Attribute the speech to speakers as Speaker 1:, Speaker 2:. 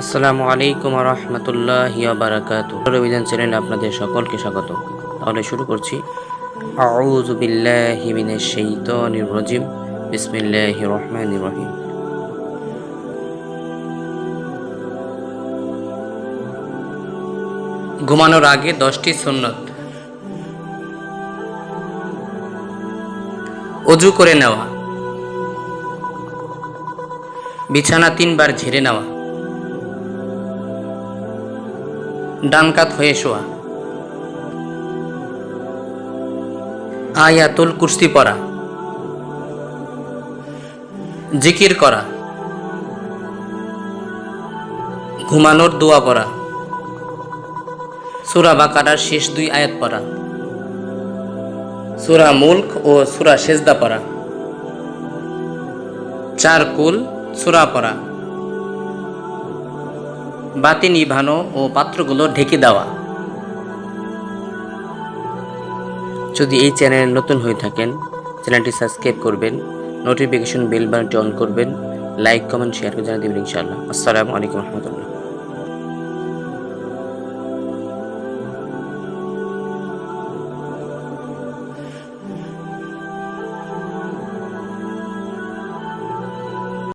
Speaker 1: আসসালামু আলাইকুম রহমতুল্লাহ বারাকাত অভিযান চ্যানেলে আপনাদের সকলকে স্বাগত। তাহলে শুরু করছি। ঘুমানোর আগে দশটি সুন্নত। অজু করে নেওয়া। বিছানা তিনবার ঝেড়ে নেওয়া। ডান কাত হয়ে শোয়া। আয়াতুল কুর্সি পড়া। জিকির করা। ঘুমানোর দোয়া পড়া। সুরা বাকারার শেষ দুই আয়াত পড়া। সুরা মুল্ক ও সুরা সেজদা পড়া। চার কুল সুরা পড়া। বাতি নিভানো ও পাত্রগুলো ঢেকে দেওয়া। যদি এই চ্যানেল নতুন হয়ে থাকেন, চ্যানেলটি সাবস্ক্রাইব করবেন, নোটিফিকেশন বেল বাটনটি অন করবেন, লাইক, কমেন্ট, শেয়ার করে জানিয়ে দেবেন ইনশাআল্লাহ। আসসালামু আলাইকুম রহমতুল্লাহ।